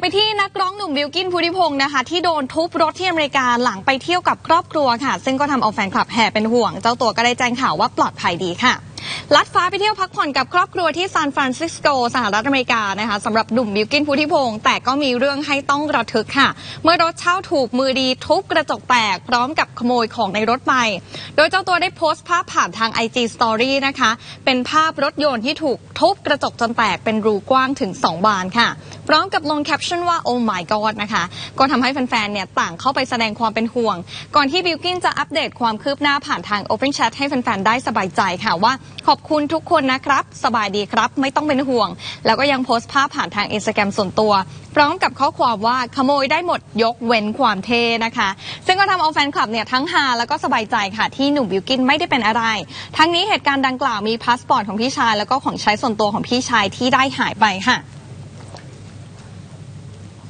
ไปที่นักร้องหนุ่มบิลกินพุทธิพงศ์นะคะ ที่โดนทุบรถที่อเมริกาหลังไปเที่ยวกับครอบครัวค่ะ ซึ่งก็ทำเอาแฟนคลับแห่เป็นห่วง เจ้าตัวก็ได้แจ้งข่าวว่าปลอดภัยดีค่ะ ลัดฟ้าไปเที่ยวพักผ่อนกับครอบครัวที่ซานฟรานซิสโกสหรัฐอเมริกานะคะสำหรับหนุ่มบิลกินพุทธิพงศ์แต่ก็มีเรื่องให้ต้องระทึกค่ะ เมื่อรถเช่าถูกมือดีทุบกระจกแตกพร้อมกับขโมยของในรถไป โดยเจ้าตัวได้โพสต์ภาพผ่านทาง IG Story นะคะ เป็นภาพรถยนต์ที่ถูกทุบกระจกจนแตกเป็นรูกว้างถึง 2 บานค่ะ พร้อมกับลงแคปชั่นว่า oh my god นะคะ ก็ทำให้แฟนๆเนี่ยต่างเข้าไปแสดงความเป็นห่วง ก่อนที่บิลกินจะอัปเดตความคืบหน้าผ่านทาง Open Chat ให้แฟนๆได้สบายใจค่ะว่า ขอบคุณทุกคนนะครับ สบายดีครับ ไม่ต้องเป็นห่วง แล้วก็ยังโพสต์ภาพผ่านทาง Instagram ส่วนตัว พร้อมกับข้อความว่าขโมยได้หมดยกเว้นความเท่นะคะ ซึ่งก็ทำเอาแฟนคลับเนี่ยทั้งฮาแล้วก็สบายใจค่ะที่หนุ่มบิลกินไม่ได้เป็นอะไร ทั้งนี้เหตุการณ์ดังกล่าวมีพาสปอร์ตของพี่ชายแล้วก็ของใช้ส่วนตัวของพี่ชายที่ได้หายไปค่ะ